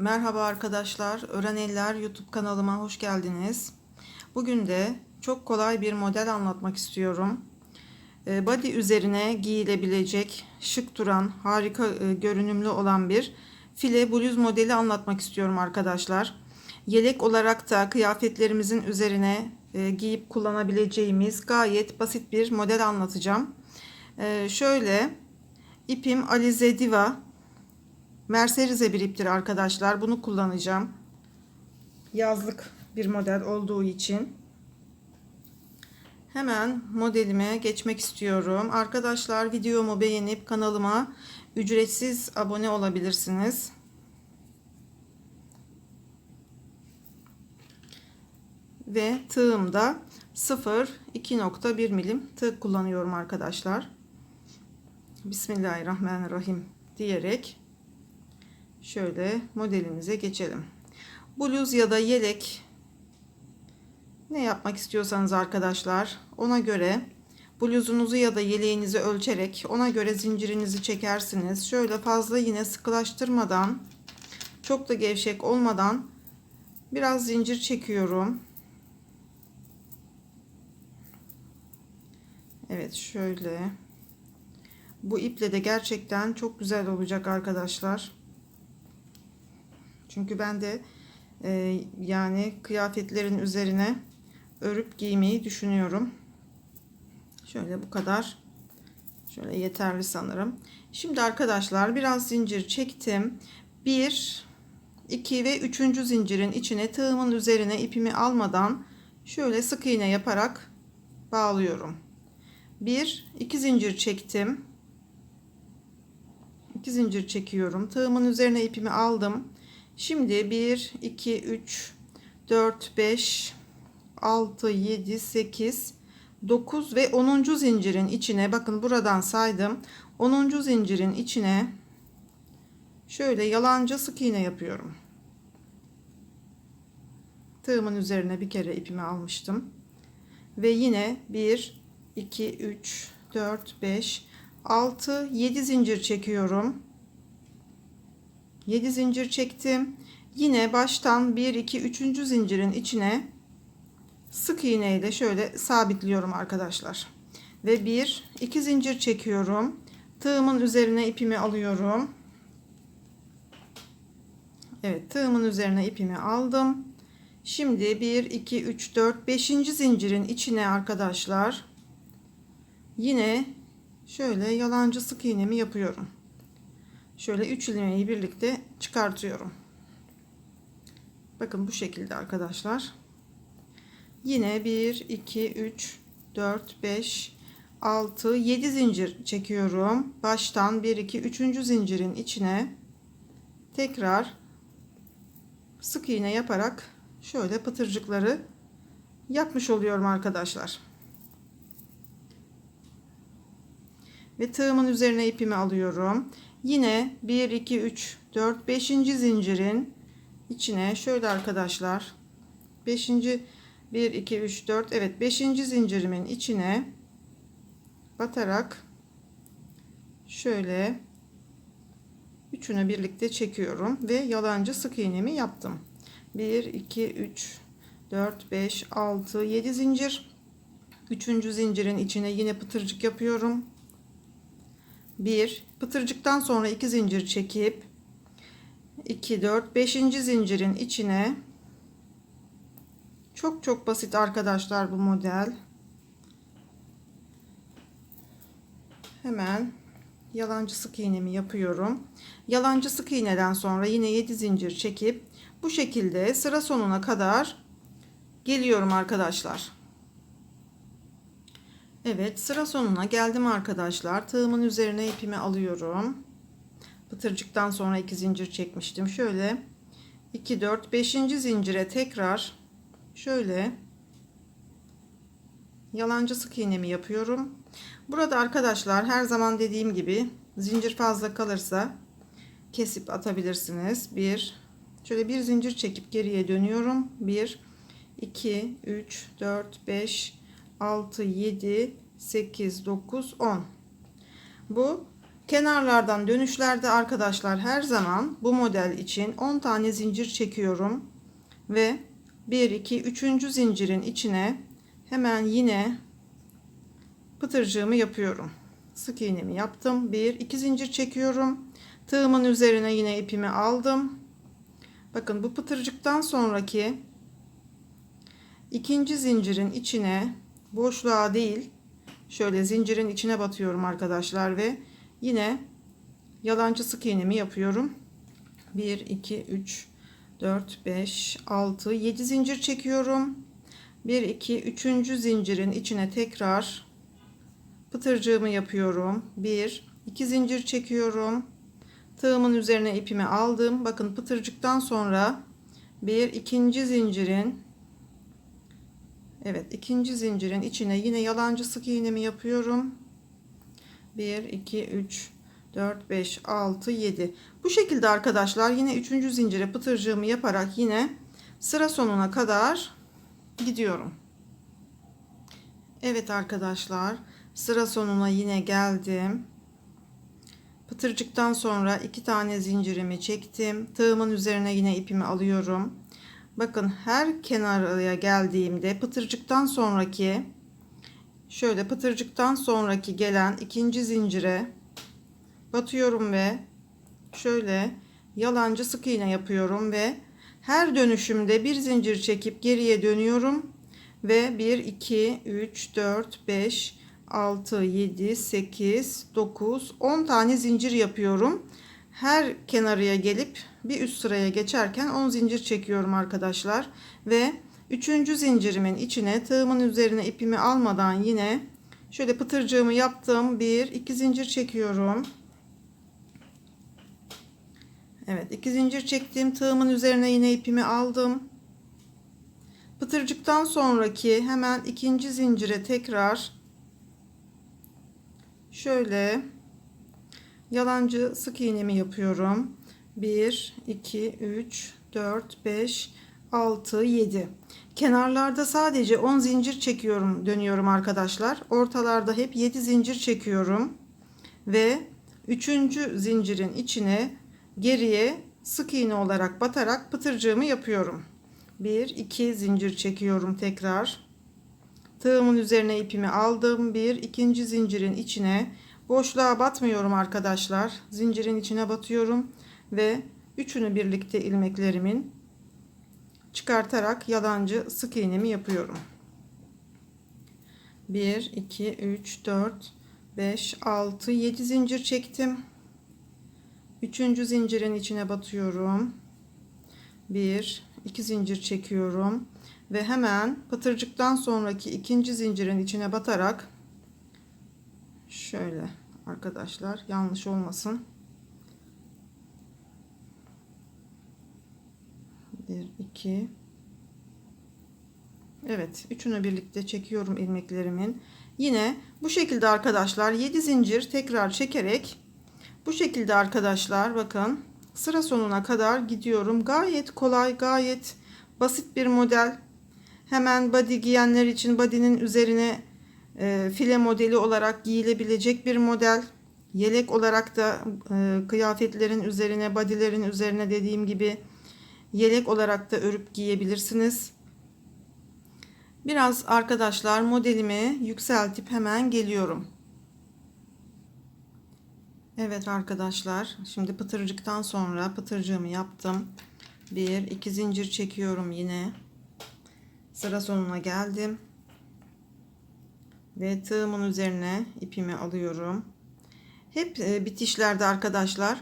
Merhaba arkadaşlar, Öğren Eller YouTube kanalıma hoş geldiniz. Bugün de çok kolay bir model anlatmak istiyorum. Ee, Body üzerine giyilebilecek, şık duran, harika e, görünümlü olan bir file bluz modeli anlatmak istiyorum arkadaşlar. Yelek olarak da kıyafetlerimizin üzerine e, giyip kullanabileceğimiz gayet basit bir model anlatacağım. Ee, Şöyle ipim Alize Diva Merserize bir iptir arkadaşlar. Bunu kullanacağım. Yazlık bir model olduğu için. Hemen modelime geçmek istiyorum. Arkadaşlar videomu beğenip kanalıma ücretsiz abone olabilirsiniz. Ve tığımda 0 2.1 milim tığ kullanıyorum arkadaşlar. Bismillahirrahmanirrahim diyerek şöyle modelimize geçelim. Bluz ya da yelek ne yapmak istiyorsanız arkadaşlar ona göre bluzunuzu ya da yeleğinizi ölçerek ona göre zincirinizi çekersiniz. Şöyle fazla yine sıkılaştırmadan çok da gevşek olmadan biraz zincir çekiyorum. Evet şöyle bu iple de gerçekten çok güzel olacak arkadaşlar. Çünkü ben de e, yani kıyafetlerin üzerine örüp giymeyi düşünüyorum. Şöyle bu kadar. Şöyle yeterli sanırım. Şimdi arkadaşlar biraz zincir çektim. 1 2 ve 3. zincirin içine tığımın üzerine ipimi almadan şöyle sık iğne yaparak bağlıyorum. 1 2 zincir çektim. 2 zincir çekiyorum. Tığımın üzerine ipimi aldım. Şimdi 1, 2, 3, 4, 5, 6, 7, 8, 9 ve 10. zincirin içine bakın buradan saydım. 10. zincirin içine şöyle yalanca sık iğne yapıyorum. Tığımın üzerine bir kere ipimi almıştım. Ve yine 1, 2, 3, 4, 5, 6, 7 zincir çekiyorum. 7 zincir çektim. Yine baştan 1 2 3. zincirin içine sık iğne ile şöyle sabitliyorum arkadaşlar. Ve 1 2 zincir çekiyorum. Tığımın üzerine ipimi alıyorum. Evet, tığımın üzerine ipimi aldım. Şimdi 1 2 3 4 5. zincirin içine arkadaşlar yine şöyle yalancı sık iğnemi yapıyorum. Şöyle 3 ilmeği birlikte çıkartıyorum. Bakın bu şekilde arkadaşlar. Yine 1, 2, 3, 4, 5, 6, 7 zincir çekiyorum. Baştan 1, 2, 3. zincirin içine tekrar sık iğne yaparak şöyle pıtırcıkları yapmış oluyorum arkadaşlar. Ve tığımın üzerine ipimi alıyorum. Yine 1 2 3 4 5. zincirin içine şöyle arkadaşlar 5. 1 2 3 4 evet 5. zincirimin içine batarak şöyle üçünü birlikte çekiyorum ve yalancı sık iğnemi yaptım. 1 2 3 4 5 6 7 zincir. Üçüncü zincirin içine yine pıtırcık yapıyorum. 1 pıtırcıktan sonra 2 zincir çekip 2 4 5. zincirin içine çok çok basit arkadaşlar bu model hemen yalancı sık iğnemi yapıyorum yalancı sık iğneden sonra yine 7 zincir çekip bu şekilde sıra sonuna kadar geliyorum arkadaşlar Evet sıra sonuna geldim arkadaşlar. Tığımın üzerine ipimi alıyorum. Pıtırcıktan sonra iki zincir çekmiştim. Şöyle 2 4 5. zincire tekrar şöyle yalancı sık iğnemi yapıyorum. Burada arkadaşlar her zaman dediğim gibi zincir fazla kalırsa kesip atabilirsiniz. Bir şöyle bir zincir çekip geriye dönüyorum. 1 2 3 4 5 6, 7, 8, 9, 10. Bu Kenarlardan dönüşlerde arkadaşlar her zaman bu model için 10 tane zincir çekiyorum ve 1 2 3. zincirin içine hemen yine pıtırcığımı yapıyorum. Sık iğnemi yaptım. 1 2 zincir çekiyorum. Tığımın üzerine yine ipimi aldım. Bakın bu pıtırcıktan sonraki ikinci zincirin içine boşluğa değil şöyle zincirin içine batıyorum arkadaşlar ve yine yalancı sık iğnemi yapıyorum. 1 2 3 4 5 6 7 zincir çekiyorum. 1 2 3. zincirin içine tekrar pıtırcığımı yapıyorum. 1 2 zincir çekiyorum. Tığımın üzerine ipimi aldım. Bakın pıtırcıktan sonra bir ikinci zincirin Evet ikinci zincirin içine yine yalancı sık iğnemi yapıyorum. 1 2 3 4 5 6 7 bu şekilde arkadaşlar yine üçüncü zincire pıtırcığımı yaparak yine sıra sonuna kadar gidiyorum. Evet arkadaşlar sıra sonuna yine geldim. Pıtırcıktan sonra iki tane zincirimi çektim. Tığımın üzerine yine ipimi alıyorum bakın her kenarıya geldiğimde pıtırcıktan sonraki şöyle pıtırcıktan sonraki gelen ikinci zincire batıyorum ve şöyle yalancı sık iğne yapıyorum ve her dönüşümde bir zincir çekip geriye dönüyorum ve 1 2 3 4 5 6 7 8 9 10 tane zincir yapıyorum. Her kenarıya gelip bir üst sıraya geçerken 10 zincir çekiyorum arkadaşlar. Ve üçüncü zincirimin içine tığımın üzerine ipimi almadan yine şöyle pıtırcığımı yaptım. Bir iki zincir çekiyorum. Evet iki zincir çektim. Tığımın üzerine yine ipimi aldım. Pıtırcıktan sonraki hemen ikinci zincire tekrar şöyle yalancı sık iğnemi yapıyorum 1 2 3 4 5 6 7 kenarlarda sadece 10 zincir çekiyorum dönüyorum arkadaşlar. Ortalarda hep 7 zincir çekiyorum ve 3. zincirin içine geriye sık iğne olarak batarak pıtırcığımı yapıyorum. 1 2 zincir çekiyorum tekrar. Tığımın üzerine ipimi aldım. Bir ikinci zincirin içine boşluğa batmıyorum arkadaşlar. Zincirin içine batıyorum ve üçünü birlikte ilmeklerimin çıkartarak yalancı sık iğnemi yapıyorum. 1 2 3 4 5 6 7 zincir çektim. Üçüncü zincirin içine batıyorum. 1 2 zincir çekiyorum ve hemen pıtırcıktan sonraki ikinci zincirin içine batarak şöyle arkadaşlar yanlış olmasın 1 2 Evet üçünü birlikte çekiyorum ilmeklerimin. Yine bu şekilde arkadaşlar 7 zincir tekrar çekerek bu şekilde arkadaşlar bakın sıra sonuna kadar gidiyorum. Gayet kolay gayet basit bir model. Hemen body giyenler için body'nin üzerine e, file modeli olarak giyilebilecek bir model. Yelek olarak da e, kıyafetlerin üzerine bodylerin üzerine dediğim gibi yelek olarak da örüp giyebilirsiniz. Biraz arkadaşlar modelimi yükseltip hemen geliyorum. Evet arkadaşlar şimdi pıtırcıktan sonra pıtırcığımı yaptım. Bir iki zincir çekiyorum yine. Sıra sonuna geldim. Ve tığımın üzerine ipimi alıyorum. Hep e, bitişlerde arkadaşlar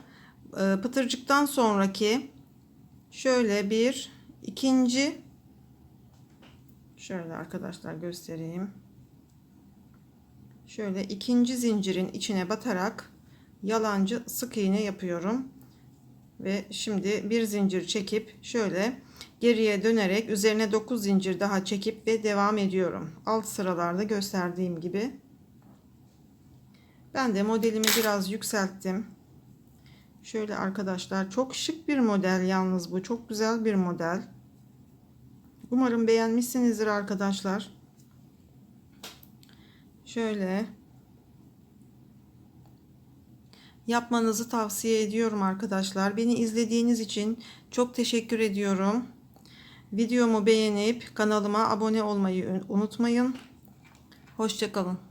e, pıtırcıktan sonraki şöyle bir ikinci. Şöyle arkadaşlar göstereyim. Şöyle ikinci zincirin içine batarak yalancı sık iğne yapıyorum. Ve şimdi bir zincir çekip şöyle geriye dönerek üzerine 9 zincir daha çekip ve devam ediyorum. Alt sıralarda gösterdiğim gibi. Ben de modelimi biraz yükselttim Şöyle arkadaşlar çok şık bir model yalnız bu. Çok güzel bir model. Umarım beğenmişsinizdir arkadaşlar. Şöyle yapmanızı tavsiye ediyorum arkadaşlar. Beni izlediğiniz için çok teşekkür ediyorum. Videomu beğenip kanalıma abone olmayı unutmayın. Hoşçakalın.